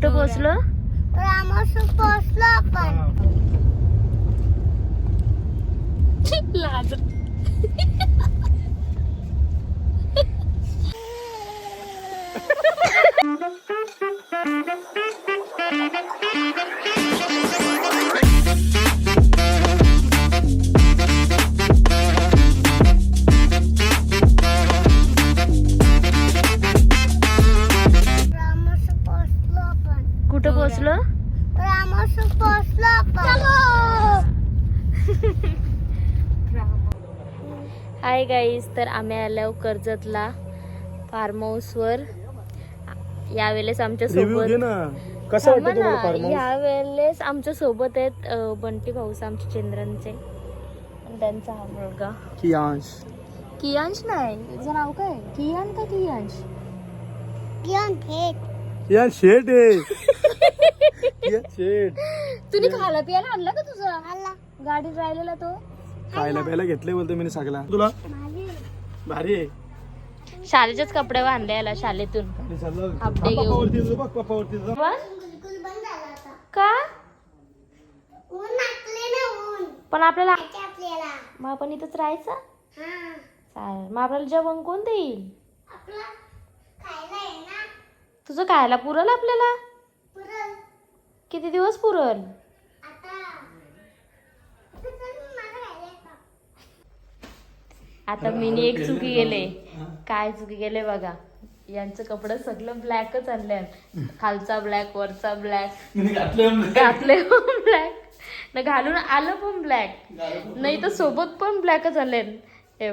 कुठं पोहोचलो रामासून पोहोचलो आपण लाज रामासून गाईज तर आम्ही आलो कर्जतला फार्म हाऊसवर यावेळेस आमच्यासोबत ना. कसं वाटतं तुम्हाला फार्म हाऊस यावेळेस आमच्यासोबत आहेत बंटी भाऊस आमचे चंद्रांचे आणि त्यांचा हा मुलगा. की अंश कियांश नाही. तुझं नाव काय? कियान का कियांश? थेट या शेट आहे. या शेट तुम्ही खायला पियाला आणला का तुझा? आला गाडीत राहिलेला तो? खायला प्यायला घेतले बोलतो मी सगळा तुला? भारी आहे. शाळेचेच कपडे बांधले याला शाळेतून घेऊन. पप्पावरती येतो बघ पप्पावरती येतो. बिलकुल बंद झाला आता. का? ऊन लागले ना ऊन. पण आपल्याला मग आपण इथंच राहायचं? हा. चालेल. मग आपल्याला जेवण कोण देईल? आपला खायला आहे ना. तुझं खायला पुरल आपल्याला? किती दिवस पुरल आता आता चल मला खायला येतं. आता मीनी एक चुकी गेले. काय चुकी गेले बघा. यांचं कपडं सगळं ब्लॅकच आणले खालचा ब्लॅक वरचा ब्लॅक घातलं पण ब्लॅक न घालून आलं पण ब्लॅक नाही तर सोबत पण ब्लॅकच आणले हे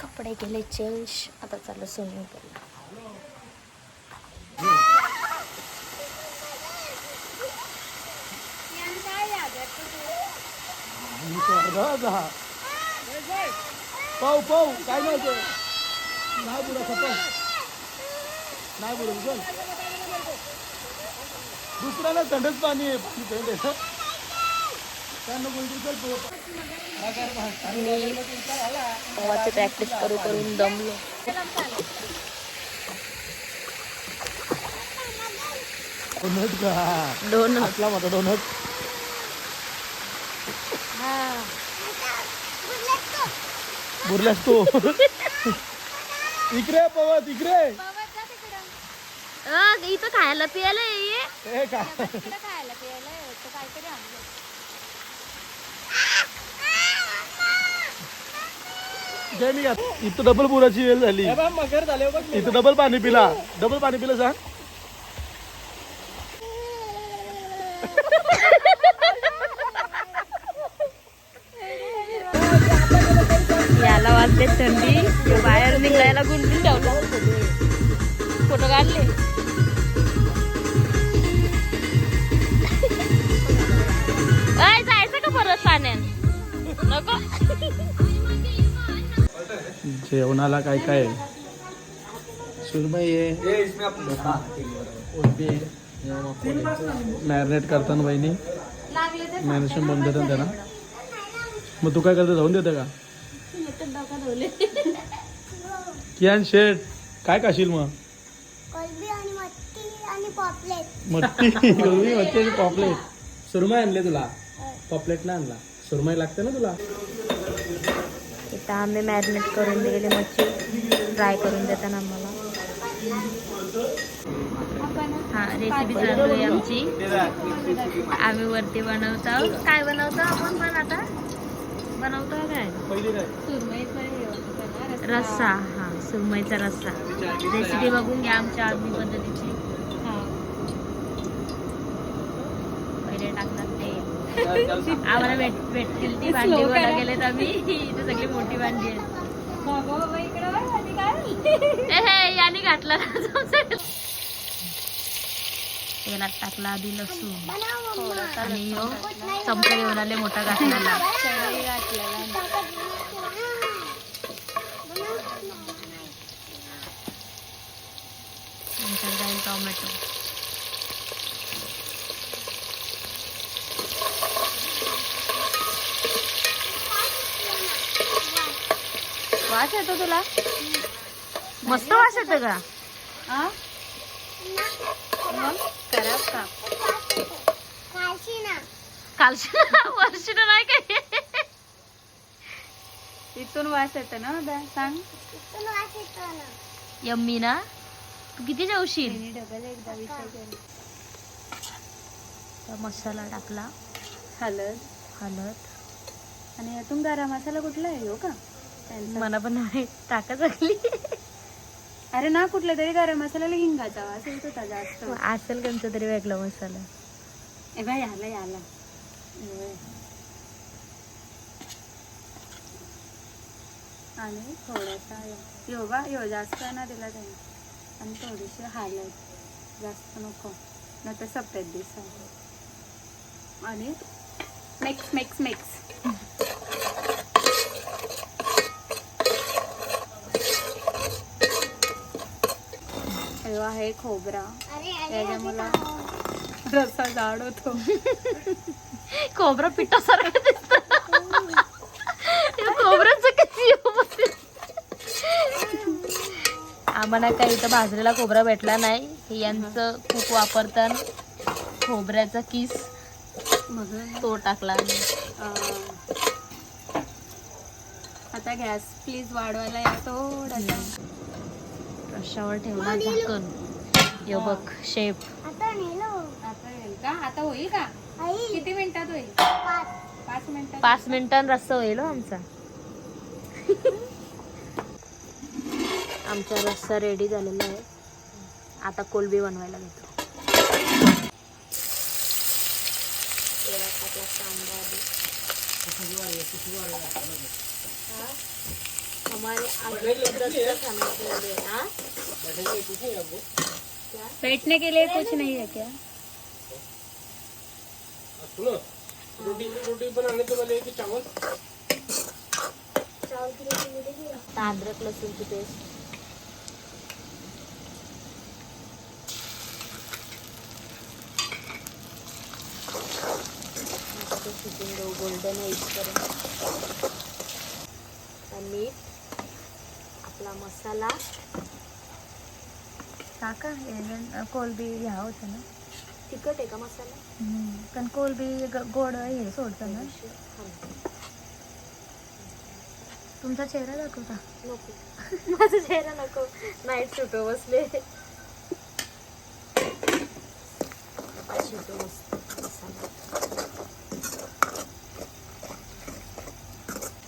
कपडे केले चेंज आता चाललं स्विमिंग पूल पाऊ पाऊ काय नाही ते. नाही बुडा खपा नाही बुडा चल दुसऱ्याला थंडच पाणी आहे. पाणी थंड आहे. त्यांना बोलतो चल पोवाची प्रॅक्टिस करू करून दमलो. डोनट का? दोन असला माझा डोनट. बुरल्यास तू. इकडे पवत इकडे इथं खायला पियाला ये. हे. इथं डबल बुराची वेळ झाली. इथं डबल पाणी पिला. डबल पाणी पिलं सांग. जेवणाला काय काय सुरमई आहे. मॅरिनेट करताना बहिणी. मॅरिनेशन बनवून देतात त्यांना मग तू काय करते जाऊन देते का? कियान शेट काय खाशील मग? कोलबी मट्टी गोबी मच्छी आणि पॉपलेट. सुरमई आणले तुला? पॉपलेट नाही आणला. सुरमई लागते ना तुला? तर आम्ही मॅरिनेट करून दिलेली मच्छी फ्राय करून देतात आम्हाला. हा रेसिपी चालू आहे आमची. आम्ही वरती बनवतो. काय बनवतो आपण पण आता? बनवतो काय? रस्सा. हा सुरमईचा रस्सा. रेसिपी बघून घ्या आमच्या आदमी पद्धतीची. आम्हाला भेट भेटतील ती भांडी गोळा गेलेत आम्ही. इथे सगळी मोठी भांडी आहेत. ए, हे, याने घातला. तेलात टाकला आधी लसूण. आणि चमचा घेऊन आले मोठा घातलेला. नंतर जाईल टोमॅटो. वास येतो तुला? मस्त वास येतो का? मग करा का? नाही काय इथून वास येतो ना उद्या सांग. इथून वास येतो ना. यम्मी ना? तू किती जेवशील? तिने डबल एकदा विचार मसाला टाकला. हळद हळद आणि यातून गरम मसाला कुठला आहे? हो का. मला पण नाही टाका लागली. अरे ना कुठला तरी गरम मसाल्याला हिंगाचा वास येत होता जास्त. असेल कोणता तरी वेगळा मसाला. ए बाय आला याला आणि थोडासा यो- बा यो जास्त ना दिला त्याने. आणि थोडीशी हळद जास्त नको. नाही तर सफेद दिसा आणि मिक्स मिक्स मिक्स हे आहे खोबरा. खाओ. रसा जाड होतो. खोबरं पिठासारखं दिसत. खोबऱ्याचं कशी आम्हाला काही इथं भाजलेला खोबरा भेटला नाही. हे यांचं खूप वापरतात. खोबऱ्याचा किस. म्हणून तो टाकला आता गॅस प्लीज वाढवायला या रश्श्यावर ठेवला झाकण. यो बघ शेप आता नेलो. आता येईल का? आता होईल का? आई. किती मिनिटात होईल? पाच. पाच मिनिटात. पाच मिनिटां रस्सा होईल हो आमचा. आमचा रस्सा रेडी झालेला आहे. आता कोलबी बनवायला घेतो. हा? हमारे आगे रस्सा खाने के लिए, हा? क्या? बैठने के लिए कुछ नहीं है क्या आता अद्रक लसूणची पेस्ट आता ते शिजून देऊ गोल्डन होईपर्यंत आता मीठ आपला मसाला टाका कोलबी ह्या होतं ना. तिखट आहे का मसाला? पण कोलबी गोड हे सोडतं ना. तुमचा चेहरा दाखवता. नको. माझा चेहरा नको. नाईट सूट बसले. शिजू मस्त मसाला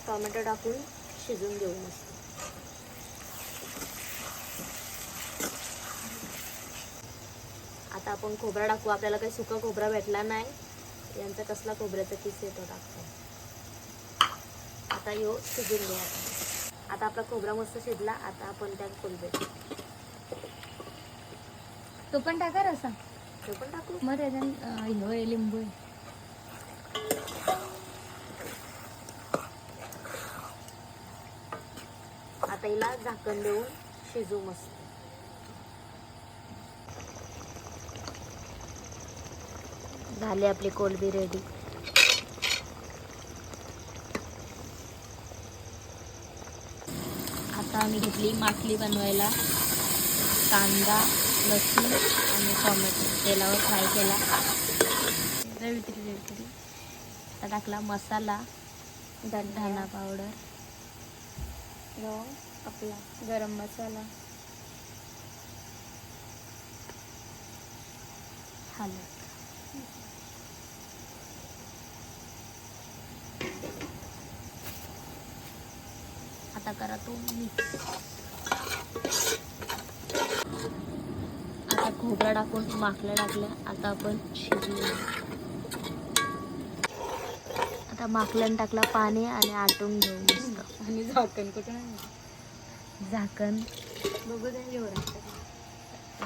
टोमॅटो टाकून शिजून घेऊ मस्त आता आपण खोबरा टाकू. आपल्याला काही सुका खोबरा भेटला नाही. यांचा कसला खोबऱ्याचा किस येतो टाकतो. आता यो शिजून घ्या. आता आपला खोबरा मस्त शिजला. आता आपण त्या कोलबे तो पण टाका रसा. तो पण टाकू. मग त्याच्यात आहे लिंबू आहे. आता हिला झाकण देऊन शिजू मस्त. झाली आपली कोलबी रेडी आता आम्ही घेतली माटली बनवायला. कांदा लसूण आणि टोमॅटो. तेलावर फ्राय केला. आता टाकला मसाला धना पावडर आपला गरम मसाला. हळद आता करा तो मिक्स आता खोबरा टाकून माकल्या टाकल्या. आता आपण शिजवू. आता माकल्यान टाकला पाणी आणि आटून घेऊ मस्त. आणि झाकण कुठं झाकण. बघू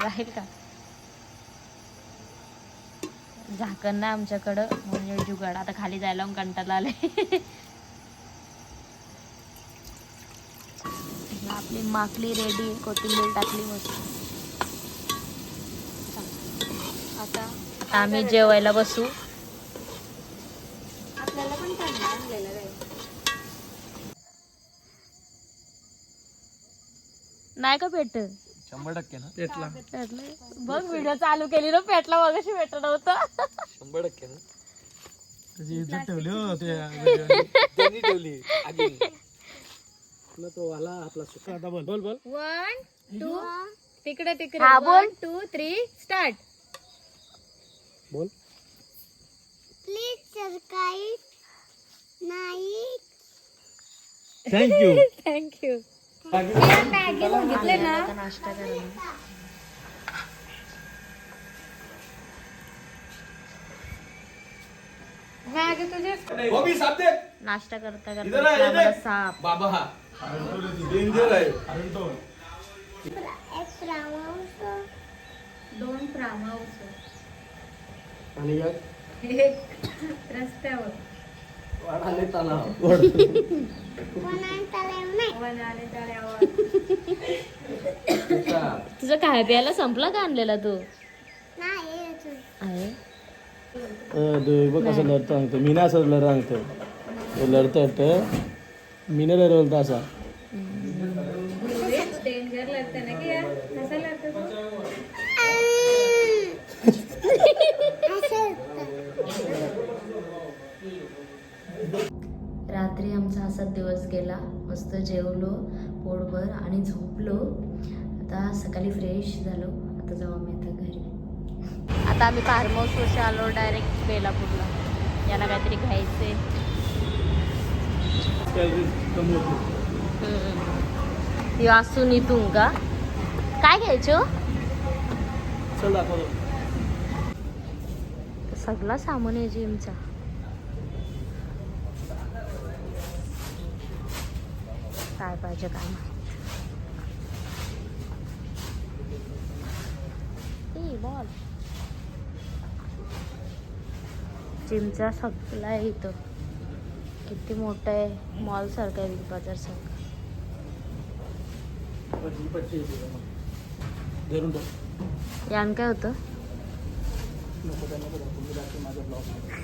राहील का? झाकण ना आमच्याकडं. म्हणजे जुगाड. आता खाली जायला कंटाळा आले आपली माकली रेडी कोथिंबीर टाकली मस्त आता आम्ही जेवायला बसू. आपल्याला पण नाही का पेट शंभर टक्के ना? पेटला. बघ व्हिडिओ चालू केली ना पेटला मगाशी पेटलं नव्हतं. शंभर टक्के ना? त्याची इज्जत ठेवली हो ते ठेवली तो आला आपला सुका आता बोल. बोल बोल. वन टू तिकडे तिकडे. हा, बोल. वन टू थ्री स्टार्ट बोल. प्लीज सबस्क्राईब नाही thank you thank you Maggi बघितले ना आता नाश्ता करायला मॅगी तुझे नाश्ता करता करता साप. बाबा हा. डेंजर आहे. दोन हाऊस आणि एक रस्त्यावर. वडाले तलाव तुझं काय प्यायला संपला का आणलेला तू? आहे. बघ कसं लढतं सांगतो मी असं लढ सांगतो तो लढतं मी असा डेंजर लागतं ना की यार कसं लागतं तू असं होतं. आमचा असाच दिवस गेला. मस्त जेवलो पोटभर आणि झोपलो. आता सकाळी फ्रेश झालो. आता जाऊ आम्ही आता घरी. आता आम्ही फार्म हाऊसवर आलो डायरेक्ट बेलापूरला. याला काहीतरी खायचे ती असून इथून का? काय घ्यायचो चल दाखवतो सगळा सामान आहे जिमचा काय पाहिजे काय माहीत बॉल. जिमचा सगळा आहे इथं. किती मोठं आहे. मॉल सारखं आहे बिग बाजार सारखं. यान काय होतं?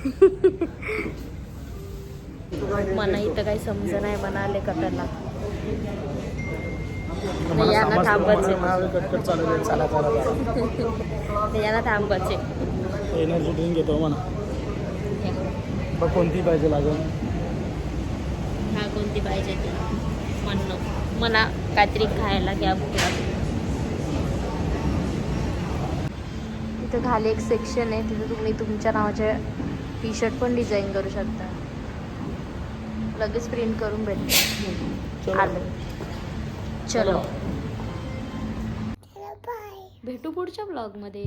मला इथं काही समज नाही म्हणाले कटाला कटकट चालू आहे चला चला चला. यांना थांबायचे एनर्जी ड्रिंक घेतो म्हणा बघ कोणती पाहिजे लागेल. हा कोणती पाहिजे ती? म्हणणं म्हणा काहीतरी खायला घ्या. तिथं खाली एक सेक्शन आहे तिथं तुम्ही तुमच्या नावाचे टी शर्ट पण डिझाईन करू शकता. लगेच प्रिंट करून भेटते आलं. चलो. भेटू पुढच्या ब्लॉगमध्ये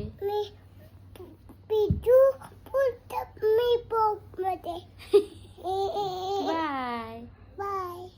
बाय बाय